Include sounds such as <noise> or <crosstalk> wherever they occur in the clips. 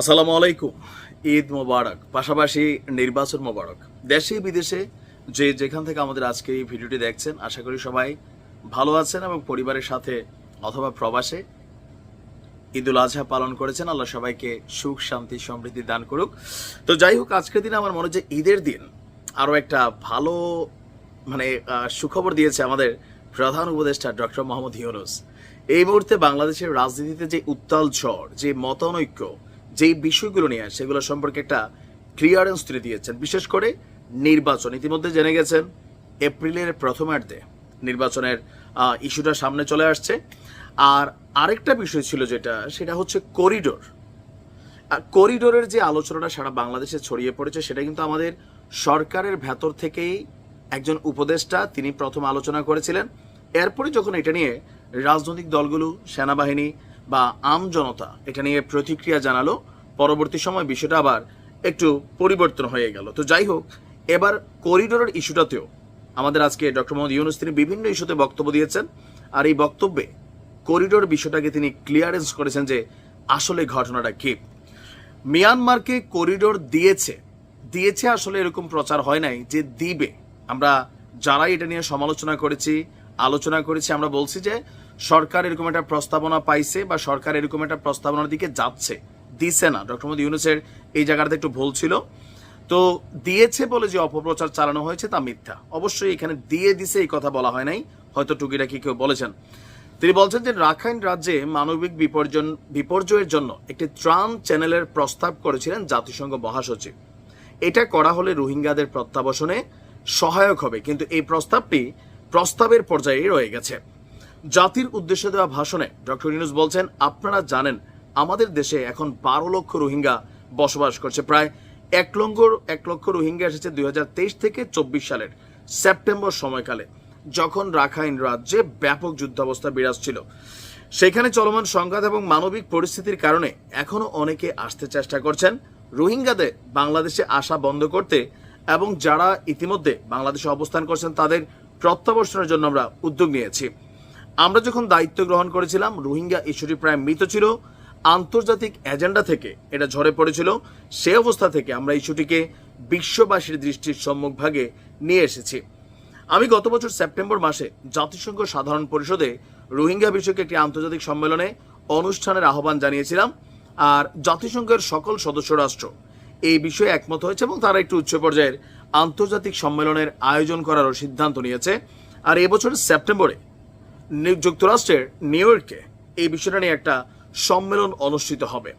আসসালামু আলাইকুম। ঈদ মোবারক, পাশাপাশি নির্বাচন মোবারক। দেশে বিদেশে যে যেখান থেকে আমাদের আজকে এই ভিডিওটি দেখছেন, আশা করি সবাই ভালো আছেন এবং পরিবারের সাথে অথবা প্রবাসে ঈদুল আজহা পালন করেছেন। আল্লাহ সবাইকে সুখ, শান্তি, সমৃদ্ধি দান করুক। তো যাই হোক, আজকের দিনে আমার মনে হচ্ছে ঈদের দিন আরও একটা ভালো মানে সুখবর দিয়েছে আমাদের প্রধান উপদেষ্টা ডক্টর মোহাম্মদ ইউনুস। এই মুহূর্তে বাংলাদেশের রাজনীতিতে যে উত্তাল ঝড়, যে মতানৈক্য যেই বিষয়গুলো নিয়ে সেগুলো সম্পর্কে একটা ক্লিয়ারেন্স তুলে দিয়েছেন। বিশেষ করে নির্বাচন। ইতিমধ্যে জেনে গেছেন, এপ্রিলের প্রথমার্ধে নির্বাচনের ইস্যুটা সামনে চলে আসছে। আর আরেকটা বিষয় ছিল যেটা, সেটা হচ্ছে করিডোর করিডোরের যে আলোচনাটা সারা বাংলাদেশে ছড়িয়ে পড়েছে, সেটা কিন্তু আমাদের সরকারের ভেতর থেকেই একজন উপদেষ্টা তিনি প্রথম আলোচনা করেছিলেন। এরপরে যখন এটা নিয়ে রাজনৈতিক দলগুলো, সেনাবাহিনী বা আম জনতা এটা নিয়ে প্রতিক্রিয়া জানালো পরবর্তী সময় বিষয়টা আবার একটু পরিবর্তন হয়ে গেল। তো যাই হোক, এবার করিডোরের ইস্যুটাতেও আমাদের আজকে ডক্টর মোহাম্মদ ইউনুস তিনি বিভিন্ন ইস্যুতে বক্তব্য দিয়েছেন আর এই বক্তব্যে করিডোর বিষয়টাকে তিনি ক্লিয়ারেন্স করেছেন যে আসলে ঘটনাটা কি। মিয়ানমারকে করিডোর দিয়েছে দিয়েছে আসলে এরকম প্রচার হয় নাই যে দিবে। আমরা যারা এটা নিয়ে সমালোচনা করেছি, আলোচনা করেছি, আমরা বলছি যে সরকার এরকম একটা প্রস্তাবনা পাইছে বা সরকার এরকম একটা প্রস্তাবনার দিকে যাচ্ছে। দিছে না ডক্টর মোদী ইউনুসের এই জায়গাটাতে একটু ভুল ছিল। তো দিয়েছে বলে যে অপপ্রচার চালানো হয়েছে তা মিথ্যা। অবশ্যই এখানে দিয়ে দিছে এই কথা বলা হয় নাই, হয়তো টুকিটাকি কেউ বলেছেন। তিনি বলছেন যে রাখাইন রাজ্যে মানবিক বিপর্যন বিপর্যয়ের জন্য একটি ত্রাণ চ্যানেলের প্রস্তাব করেছিলেন জাতিসংঘ মহাসচিব। এটা করা হলে রোহিঙ্গাদের প্রত্যাবাসনে সহায়ক হবে, কিন্তু এই প্রস্তাবটি প্রস্তাবের পর্যায়ে রয়ে গেছে। জাতির উদ্দেশ্যে দেওয়া ভাষণে ডক্টর ইউনুস বলছেন, আপনারা জানেন আমাদের দেশে এখন বারো লক্ষ রোহিঙ্গা বসবাস করছে। প্রায় এক লক্ষ এক লক্ষ রোহিঙ্গা এসেছে দুই থেকে চব্বিশ সালের সেপ্টেম্বর সময়কালে, যখন রাখাইন রাজ্যে ব্যাপক যুদ্ধাবস্থা বিরাজ ছিল। সেখানে চলমান সংঘাত এবং মানবিক পরিস্থিতির কারণে এখনও অনেকে আসতে চেষ্টা করছেন রোহিঙ্গাদের বাংলাদেশে আসা বন্ধ করতে এবং যারা ইতিমধ্যে বাংলাদেশে অবস্থান করছেন তাদের প্রত্যাবর্তনের জন্য আমরা উদ্যোগ নিয়েছি। আমরা যখন দায়িত্ব গ্রহণ করেছিলাম, রোহিঙ্গা ইস্যুটি প্রায় মৃত ছিল। আন্তর্জাতিক এজেন্ডা থেকে এটা ঝরে পড়েছিল, সে অবস্থা থেকে আমরা ইস্যুটিকে বিশ্ববাসীর দৃষ্টির সম্মুখভাগে নিয়ে এসেছি। আমি গত বছর সেপ্টেম্বর মাসে জাতিসংঘ সাধারণ পরিষদে রোহিঙ্গা বিষয়ক একটি আন্তর্জাতিক সম্মেলনে অনুষ্ঠানের আহ্বান জানিয়েছিলাম, আর জাতিসংঘের সকল সদস্য রাষ্ট্র এই বিষয়ে একমত হয়েছে এবং তারা একটু উচ্চ পর্যায়ের আন্তর্জাতিক সম্মেলনের আয়োজন করারও সিদ্ধান্ত নিয়েছে। আর এবছরের সেপ্টেম্বরে যুক্তরাষ্ট্রের নিউ ইয়র্কে এই বিষয়টা নিয়ে একটা সম্মেলন অনুষ্ঠিত হবে।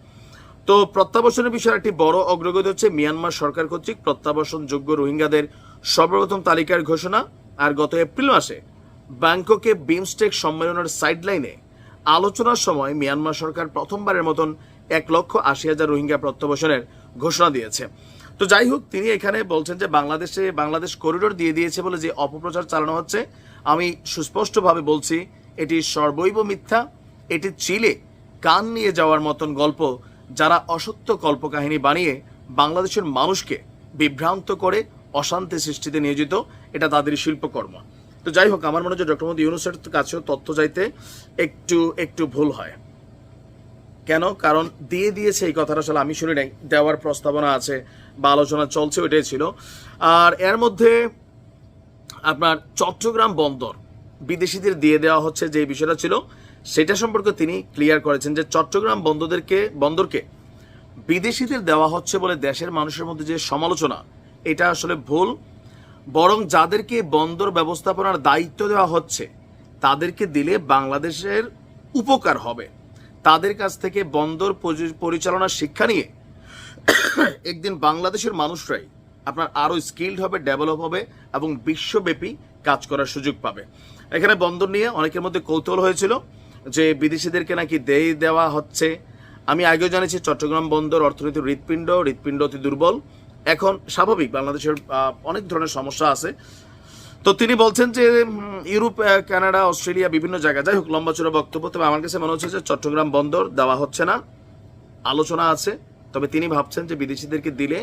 তো প্রত্যাবাসনের বিষয়ে একটি বড় অগ্রগতি হচ্ছে মিয়ানমার সরকার কর্তৃক প্রত্যাবাসন যোগ্য রোহিঙ্গাদের সর্বপ্রথম তালিকার ঘোষণা। আর গত এপ্রিল মাসে ব্যাংককে বিমস্টেক সম্মেলনের সাইডলাইনে আলোচনার সময় মিয়ানমার সরকার প্রথমবারের মতন এক লক্ষ আশি হাজার রোহিঙ্গা প্রত্যাবাসনের ঘোষণা দিয়েছে। তো যাই হোক, তিনি এখানে বলছেন যে বাংলাদেশে বাংলাদেশ করিডোর দিয়ে দিয়েছে বলে যে অপপ্রচার চালানো হচ্ছে, আমি সুস্পষ্টভাবে বলছি, এটি সর্বৈব মিথ্যা, এটি চিলে কান নিয়ে যাওয়ার মতন গল্প যারা অসত্য কল্পকাহিনী বানিয়ে বাংলাদেশের মানুষকে বিভ্রান্ত করে অশান্তি সৃষ্টিতে নিয়োজিত, এটা তাদের শিল্পকর্ম। তো যাই হোক, আমার মনে হয় ডক্টর মোদী ইউনুসের কাছেও তথ্য চাইতে একটু একটু ভুল হয়। কেন? কারণ দিয়ে দিয়েছে এই কথাটা আসলে আমি শুনি নাই। দেওয়ার প্রস্তাবনা আছে বা আলোচনা চলছে, ওইটাই ছিল। আর এর মধ্যে আপনার চট্টগ্রাম বন্দর বিদেশিদের দিয়ে দেওয়া হচ্ছে যে বিষয়টা ছিল সেটা সম্পর্কে তিনি ক্লিয়ার করেছেন যে চট্টগ্রাম বন্দরদেরকে, বন্দরকে বিদেশিদের দেওয়া হচ্ছে বলে দেশের মানুষের মধ্যে যে সমালোচনা, এটা আসলে ভুল। বরং যাদেরকে বন্দর ব্যবস্থাপনার দায়িত্ব দেওয়া হচ্ছে, তাদেরকে দিলে বাংলাদেশের উপকার হবে। তাদের কাছ থেকে বন্দর পরি- পরিচালনার শিক্ষা নিয়ে <coughs> একদিন বাংলাদেশের মানুষরাই আপনার আরও স্কিল্ড হবে ডেভেলপ হবে এবং বিশ্বব্যাপী কাজ করার সুযোগ পাবে। এখানে বন্দর নিয়ে অনেকের মধ্যে কৌতূহল হয়েছিল। যে বিদেশিদেরকে নাকি দেয় দেওয়া হচ্ছে। আমি আগেও জানিয়েছি, চট্টগ্রাম বন্দর অর্থনীতির হৃৎপিণ্ড হৃৎপিণ্ড অতি দুর্বল। এখন স্বাভাবিক, বাংলাদেশের অনেক ধরনের সমস্যা আছে। তো তিনি বলছেন যে ইউরোপ কানাডা, অস্ট্রেলিয়া, বিভিন্ন জায়গায়। যাই হোক, লম্বা চূড়া বক্তব্য, তবে আমার কাছে মনে হচ্ছে যে চট্টগ্রাম বন্দর দেওয়া হচ্ছে না। আলোচনা আছে, তবে তিনি ভাবছেন যে বিদেশিদেরকে দিলে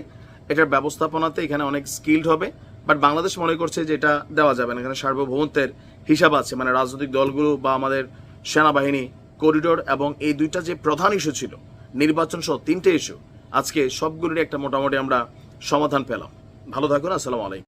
এটার ব্যবস্থাপনাতে এখানে অনেক স্কিল্ড হবে। বাট বাংলাদেশ মনে করছে যে এটা দেওয়া যাবে না। এখানে সার্বভৌমত্বের হিসাব আছে। মানে রাজনৈতিক দলগুলো বা আমাদের সেনাবাহিনী, করিডোর এবং এই দুইটা যে প্রধান ইস্যু ছিল, নির্বাচন সহ তিনটে ইস্যু, আজকে সবগুলির একটা মোটামুটি আমরা সমাধান পেলাম। ভালো থাকুন, আসসালামু আলাইকুম।